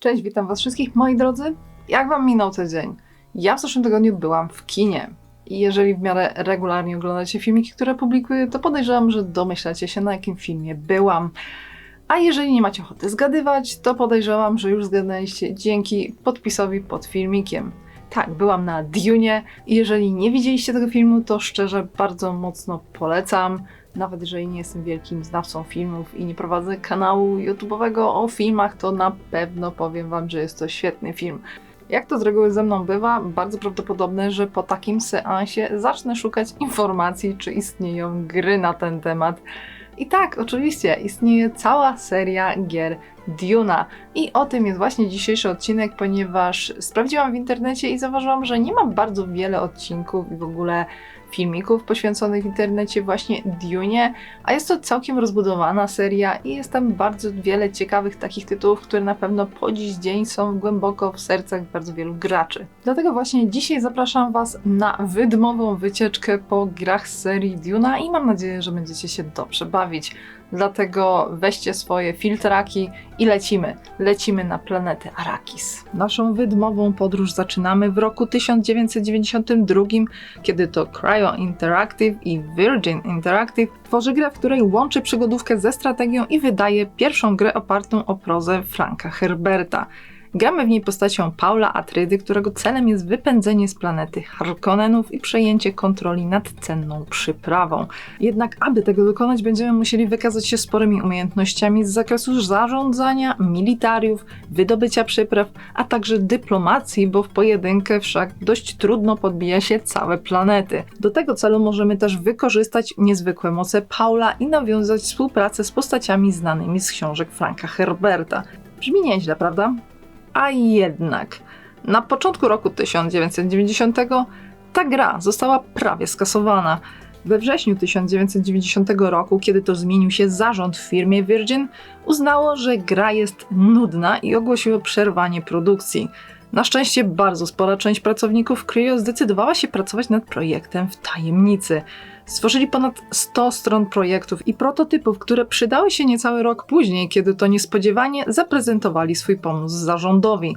Cześć, witam Was wszystkich, moi drodzy. Jak Wam minął ten dzień? Ja w zeszłym tygodniu byłam w kinie. I jeżeli w miarę regularnie oglądacie filmiki, które publikuję, to podejrzewam, że domyślacie się, na jakim filmie byłam. A jeżeli nie macie ochoty zgadywać, to podejrzewam, że już zgadnęliście dzięki podpisowi pod filmikiem. Tak, byłam na Dune jeżeli nie widzieliście tego filmu, to szczerze bardzo mocno polecam. Nawet jeżeli nie jestem wielkim znawcą filmów i nie prowadzę kanału YouTube'owego o filmach, to na pewno powiem Wam, że jest to świetny film. Jak to z reguły ze mną bywa, bardzo prawdopodobne, że po takim seansie zacznę szukać informacji, czy istnieją gry na ten temat. I tak, oczywiście, istnieje cała seria gier Duna. I o tym jest właśnie dzisiejszy odcinek, ponieważ sprawdziłam w internecie i zauważyłam, że nie ma bardzo wiele odcinków i w ogóle filmików poświęconych w internecie właśnie Dune, a jest to całkiem rozbudowana seria i jest tam bardzo wiele ciekawych takich tytułów, które na pewno po dziś dzień są głęboko w sercach bardzo wielu graczy. Dlatego właśnie dzisiaj zapraszam Was na wydmową wycieczkę po grach z serii Duna i mam nadzieję, że będziecie się dobrze bawić. Dlatego weźcie swoje filtraki i lecimy. Lecimy na planetę Arrakis. Naszą wydmową podróż zaczynamy w roku 1992, kiedy to Cryo Interactive i Virgin Interactive tworzy grę, w której łączy przygodówkę ze strategią i wydaje pierwszą grę opartą o prozę Franka Herberta. Gramy w niej postacią Paula Atrydy, którego celem jest wypędzenie z planety Harkonnenów i przejęcie kontroli nad cenną przyprawą. Jednak aby tego dokonać, będziemy musieli wykazać się sporymi umiejętnościami z zakresu zarządzania, militariów, wydobycia przypraw, a także dyplomacji, bo w pojedynkę wszak dość trudno podbija się całe planety. Do tego celu możemy też wykorzystać niezwykłe moce Paula i nawiązać współpracę z postaciami znanymi z książek Franka Herberta. Brzmi nieźle, prawda? A jednak, na początku roku 1990 ta gra została prawie skasowana. We wrześniu 1990 roku, kiedy to zmienił się zarząd w firmie Virgin, uznało, że gra jest nudna i ogłosiło przerwanie produkcji. Na szczęście bardzo spora część pracowników Creo zdecydowała się pracować nad projektem w tajemnicy. Stworzyli ponad 100 stron projektów i prototypów, które przydały się niecały rok później, kiedy to niespodziewanie zaprezentowali swój pomysł zarządowi.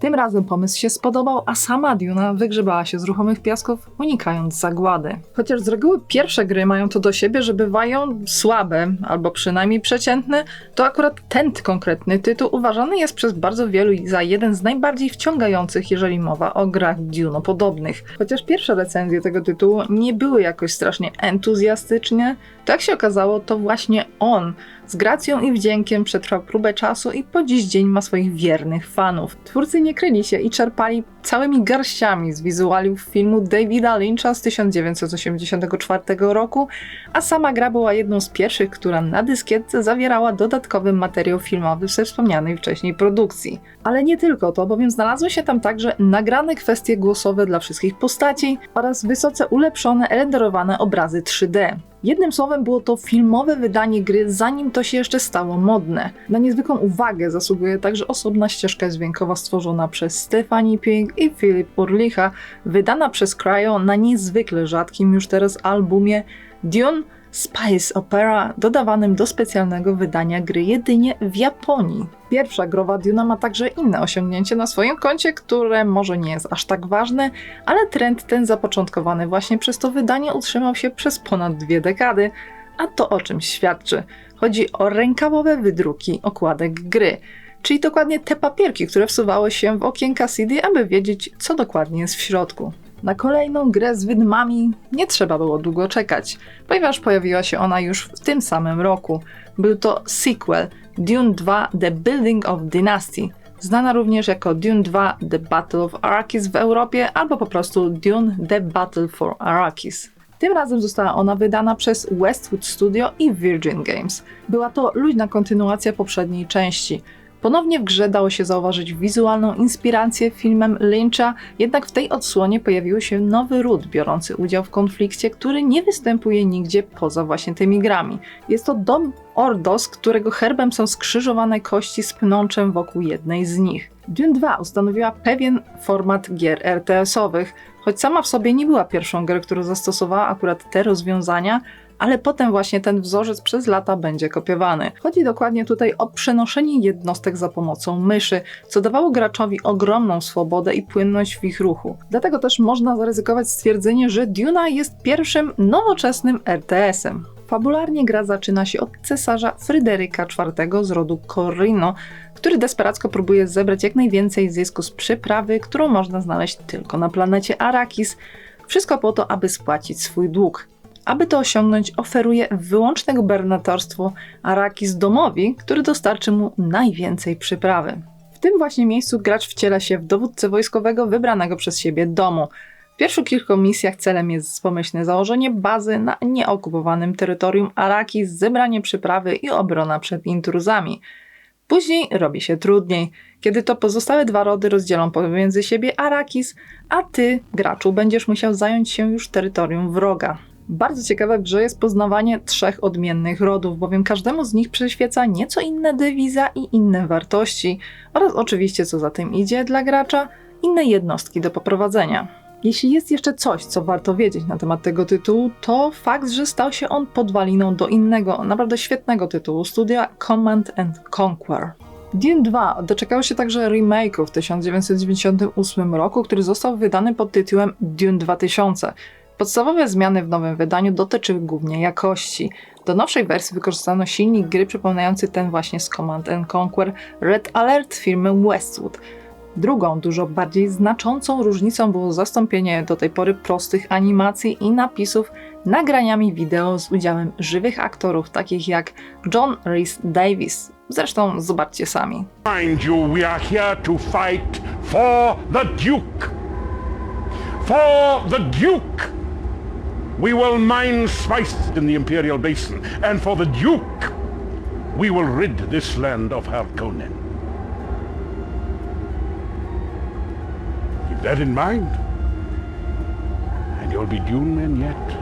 Tym razem pomysł się spodobał, a sama Duna wygrzebała się z ruchomych piasków, unikając zagłady. Chociaż z reguły pierwsze gry mają to do siebie, że bywają słabe, albo przynajmniej przeciętne, to akurat ten konkretny tytuł uważany jest przez bardzo wielu za jeden z najbardziej wciągających, jeżeli mowa o grach Dune podobnych. Chociaż pierwsze recenzje tego tytułu nie były jakoś strasznie entuzjastyczne, to jak się okazało, to właśnie on z gracją i wdziękiem przetrwał próbę czasu i po dziś dzień ma swoich wiernych fanów. Twórcy nie kryli się i czerpali całymi garściami z wizualiów filmu Davida Lyncha z 1984 roku, a sama gra była jedną z pierwszych, która na dyskietce zawierała dodatkowy materiał filmowy ze wspomnianej wcześniej produkcji. Ale nie tylko to, bowiem znalazły się tam także nagrane kwestie głosowe dla wszystkich postaci oraz wysoce ulepszone, renderowane obrazy 3D. Jednym słowem było to filmowe wydanie gry, zanim to się jeszcze stało modne. Na niezwykłą uwagę zasługuje także osobna ścieżka dźwiękowa stworzona przez Stephanie Pink i Philip Urlicha, wydana przez Cryo na niezwykle rzadkim już teraz albumie Dune Spice Opera, dodawanym do specjalnego wydania gry jedynie w Japonii. Pierwsza growa Duna ma także inne osiągnięcie na swoim koncie, które może nie jest aż tak ważne, ale trend ten zapoczątkowany właśnie przez to wydanie utrzymał się przez ponad dwie dekady, a to o czym świadczy. Chodzi o rękawowe wydruki okładek gry czyli dokładnie te papierki, które wsuwały się w okienka CD, aby wiedzieć, co dokładnie jest w środku. Na kolejną grę z wydmami nie trzeba było długo czekać, ponieważ pojawiła się ona już w tym samym roku. Był to sequel Dune 2 The Building of Dynasty, znana również jako Dune 2 The Battle of Arrakis w Europie albo po prostu Dune The Battle for Arrakis. Tym razem została ona wydana przez Westwood Studio i Virgin Games. Była to luźna kontynuacja poprzedniej części. Ponownie w grze dało się zauważyć wizualną inspirację filmem Lyncha, jednak w tej odsłonie pojawił się nowy ród biorący udział w konflikcie, który nie występuje nigdzie poza właśnie tymi grami. Jest to dom Ordos, którego herbem są skrzyżowane kości z pnączem wokół jednej z nich. Dune 2 ustanowiła pewien format gier RTS-owych, choć sama w sobie nie była pierwszą grę, która zastosowała akurat te rozwiązania, ale potem właśnie ten wzorzec przez lata będzie kopiowany. Chodzi dokładnie tutaj o przenoszenie jednostek za pomocą myszy, co dawało graczowi ogromną swobodę i płynność w ich ruchu. Dlatego też można zaryzykować stwierdzenie, że Duna jest pierwszym nowoczesnym RTS-em. Fabularnie gra zaczyna się od cesarza Fryderyka IV z rodu Corrino, który desperacko próbuje zebrać jak najwięcej zysku z przyprawy, którą można znaleźć tylko na planecie Arrakis. Wszystko po to, aby spłacić swój dług. Aby to osiągnąć, oferuje wyłączne gubernatorstwo Arrakis domowi, który dostarczy mu najwięcej przyprawy. W tym właśnie miejscu gracz wciela się w dowódcę wojskowego wybranego przez siebie domu. W pierwszych kilku misjach celem jest pomyślne założenie bazy na nieokupowanym terytorium Arrakis, zebranie przyprawy i obrona przed intruzami. Później robi się trudniej, kiedy to pozostałe dwa rody rozdzielą pomiędzy siebie Arrakis, a ty, graczu, będziesz musiał zająć się już terytorium wroga. Bardzo ciekawe grze jest poznawanie trzech odmiennych rodów, bowiem każdemu z nich przyświeca nieco inna dewiza i inne wartości, oraz oczywiście, co za tym idzie dla gracza, inne jednostki do poprowadzenia. Jeśli jest jeszcze coś, co warto wiedzieć na temat tego tytułu, to fakt, że stał się on podwaliną do innego, naprawdę świetnego tytułu studia Command and Conquer. Dune 2 doczekało się także remake'u w 1998 roku, który został wydany pod tytułem Dune 2000. Podstawowe zmiany w nowym wydaniu dotyczyły głównie jakości. Do nowszej wersji wykorzystano silnik gry przypominający ten właśnie z Command and Conquer Red Alert firmy Westwood. Drugą, dużo bardziej znaczącą różnicą było zastąpienie do tej pory prostych animacji i napisów nagraniami wideo z udziałem żywych aktorów, takich jak John Rhys Davis. Zresztą zobaczcie sami. Mind you, we are here to fight for the Duke. For the Duke! We will mine spice in the Imperial Basin, and for the Duke, we will rid this land of Harkonnen. Keep that in mind, and you'll be Dune men yet.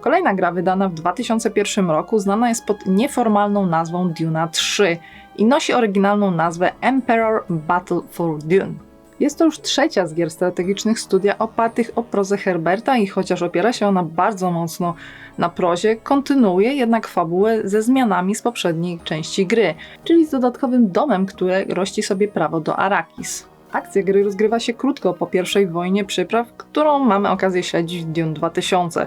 Kolejna gra wydana w 2001 roku znana jest pod nieformalną nazwą Duna 3 i nosi oryginalną nazwę Emperor Battle for Dune. Jest to już trzecia z gier strategicznych studia opartych o prozę Herberta i chociaż opiera się ona bardzo mocno na prozie, kontynuuje jednak fabułę ze zmianami z poprzedniej części gry, czyli z dodatkowym domem, które rości sobie prawo do Arrakis. Akcja gry rozgrywa się krótko po pierwszej wojnie przypraw, którą mamy okazję śledzić w Dune 2000.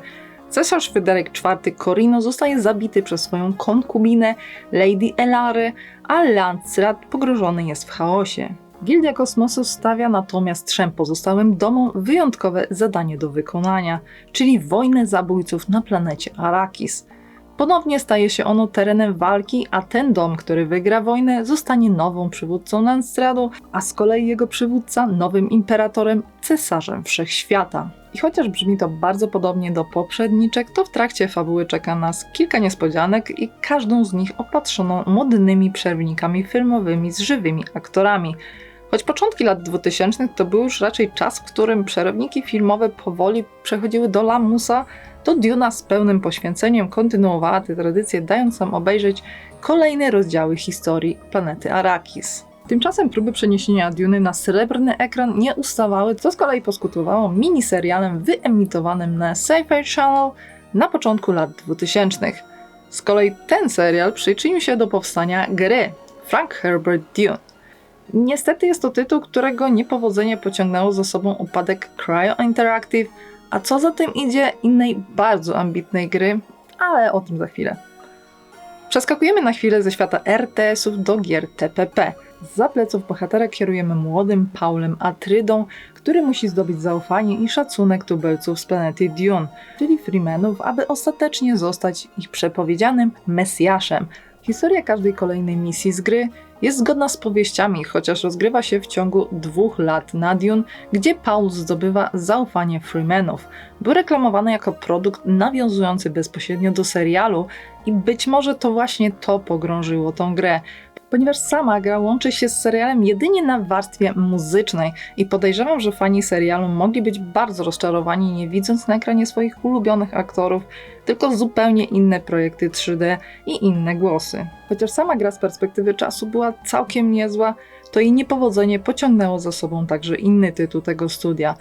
Cesarz Fryderyk IV Corino zostaje zabity przez swoją konkubinę Lady Elary, a Lancrat pogrążony jest w chaosie. Gildia Kosmosu stawia natomiast trzem pozostałym domom wyjątkowe zadanie do wykonania, czyli wojnę zabójców na planecie Arrakis. Ponownie staje się ono terenem walki, a ten dom, który wygra wojnę, zostanie nową przywódcą Lanstradu, a z kolei jego przywódca nowym imperatorem, cesarzem wszechświata. I chociaż brzmi to bardzo podobnie do poprzedniczek, to w trakcie fabuły czeka nas kilka niespodzianek i każdą z nich opatrzoną modnymi przerwnikami filmowymi z żywymi aktorami. Choć początki lat 2000 to był już raczej czas, w którym przerowniki filmowe powoli przechodziły do lamusa, to Duna z pełnym poświęceniem kontynuowała tę tradycję, dając nam obejrzeć kolejne rozdziały historii planety Arrakis. Tymczasem próby przeniesienia Duny na srebrny ekran nie ustawały, co z kolei poskutowało miniserialem wyemitowanym na Sci-Fi Channel na początku lat 2000. Z kolei ten serial przyczynił się do powstania gry Frank Herbert Dune. Niestety jest to tytuł, którego niepowodzenie pociągnęło za sobą upadek Cryo Interactive, a co za tym idzie innej bardzo ambitnej gry, ale o tym za chwilę. Przeskakujemy na chwilę ze świata RTS-ów do gier TPP. Za pleców bohatera kierujemy młodym Paulem Atrydą, który musi zdobyć zaufanie i szacunek tubelców z planety Dune, czyli Freemanów, aby ostatecznie zostać ich przepowiedzianym Mesjaszem. Historia każdej kolejnej misji z gry jest zgodna z powieściami, chociaż rozgrywa się w ciągu dwóch lat na Dune, gdzie Paul zdobywa zaufanie Freemanów. Był reklamowany jako produkt nawiązujący bezpośrednio do serialu i być może to właśnie to pogrążyło tą grę ponieważ sama gra łączy się z serialem jedynie na warstwie muzycznej i podejrzewam, że fani serialu mogli być bardzo rozczarowani nie widząc na ekranie swoich ulubionych aktorów, tylko zupełnie inne projekty 3D i inne głosy. Chociaż sama gra z perspektywy czasu była całkiem niezła, to jej niepowodzenie pociągnęło za sobą także inny tytuł tego studia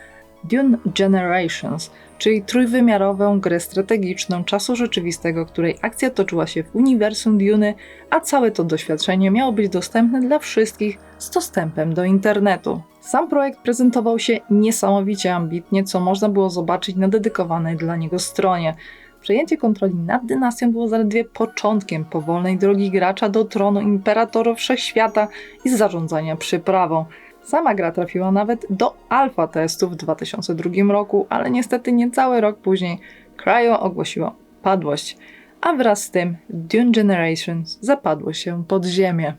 Dune Generations, czyli trójwymiarową grę strategiczną czasu rzeczywistego, której akcja toczyła się w uniwersum Duny, a całe to doświadczenie miało być dostępne dla wszystkich z dostępem do internetu. Sam projekt prezentował się niesamowicie ambitnie, co można było zobaczyć na dedykowanej dla niego stronie. Przejęcie kontroli nad dynastią było zaledwie początkiem powolnej drogi gracza do tronu imperatora wszechświata i zarządzania przyprawą. Sama gra trafiła nawet do alfa testów w 2002 roku, ale niestety niecały rok później Cryo ogłosiło padłość, a wraz z tym Dune Generations zapadło się pod ziemię.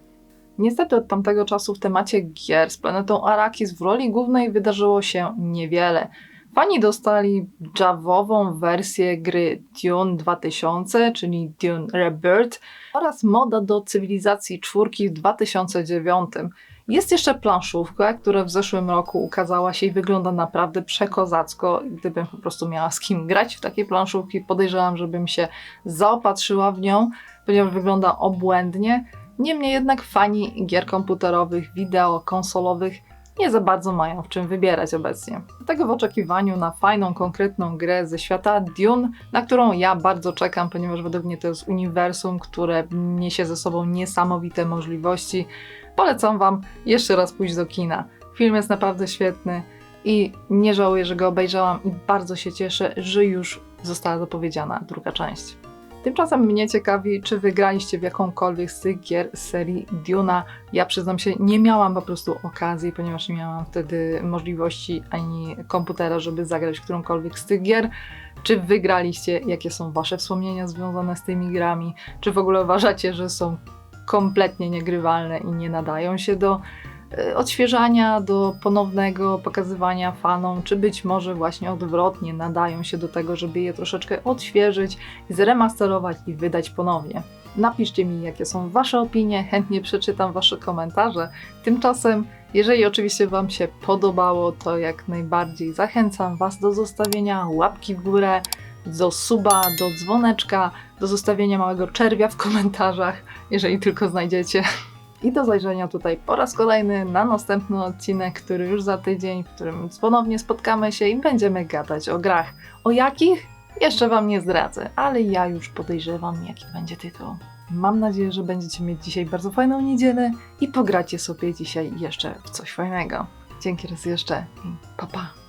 Niestety od tamtego czasu w temacie gier z planetą Arrakis w roli głównej wydarzyło się niewiele. Fani dostali javową wersję gry Dune 2000, czyli Dune Rebirth oraz moda do cywilizacji czwórki w 2009. Jest jeszcze planszówka, która w zeszłym roku ukazała się i wygląda naprawdę przekozacko. Gdybym po prostu miała z kim grać w takie planszówki, podejrzewam, żebym się zaopatrzyła w nią, ponieważ wygląda obłędnie. Niemniej jednak fani gier komputerowych, wideo, konsolowych nie za bardzo mają w czym wybierać obecnie. Dlatego w oczekiwaniu na fajną, konkretną grę ze świata Dune, na którą ja bardzo czekam, ponieważ według mnie to jest uniwersum, które niesie ze sobą niesamowite możliwości, polecam Wam jeszcze raz pójść do kina. Film jest naprawdę świetny i nie żałuję, że go obejrzałam i bardzo się cieszę, że już została zapowiedziana druga część. Tymczasem mnie ciekawi, czy wygraliście w jakąkolwiek z tych gier z serii Duna. Ja przyznam się, nie miałam po prostu okazji, ponieważ nie miałam wtedy możliwości ani komputera, żeby zagrać w którąkolwiek z tych gier. Czy wygraliście? Jakie są Wasze wspomnienia związane z tymi grami? Czy w ogóle uważacie, że są kompletnie niegrywalne i nie nadają się do e, odświeżania, do ponownego pokazywania fanom, czy być może właśnie odwrotnie nadają się do tego, żeby je troszeczkę odświeżyć, zremasterować i wydać ponownie. Napiszcie mi, jakie są Wasze opinie, chętnie przeczytam Wasze komentarze. Tymczasem, jeżeli oczywiście Wam się podobało, to jak najbardziej zachęcam Was do zostawienia łapki w górę, do suba, do dzwoneczka, do zostawienia małego czerwia w komentarzach, jeżeli tylko znajdziecie. I do zajrzenia tutaj po raz kolejny na następny odcinek, który już za tydzień, w którym ponownie spotkamy się i będziemy gadać o grach. O jakich? Jeszcze Wam nie zdradzę, ale ja już podejrzewam, jaki będzie tytuł. Mam nadzieję, że będziecie mieć dzisiaj bardzo fajną niedzielę i pogracie sobie dzisiaj jeszcze w coś fajnego. Dzięki raz jeszcze i pa pa!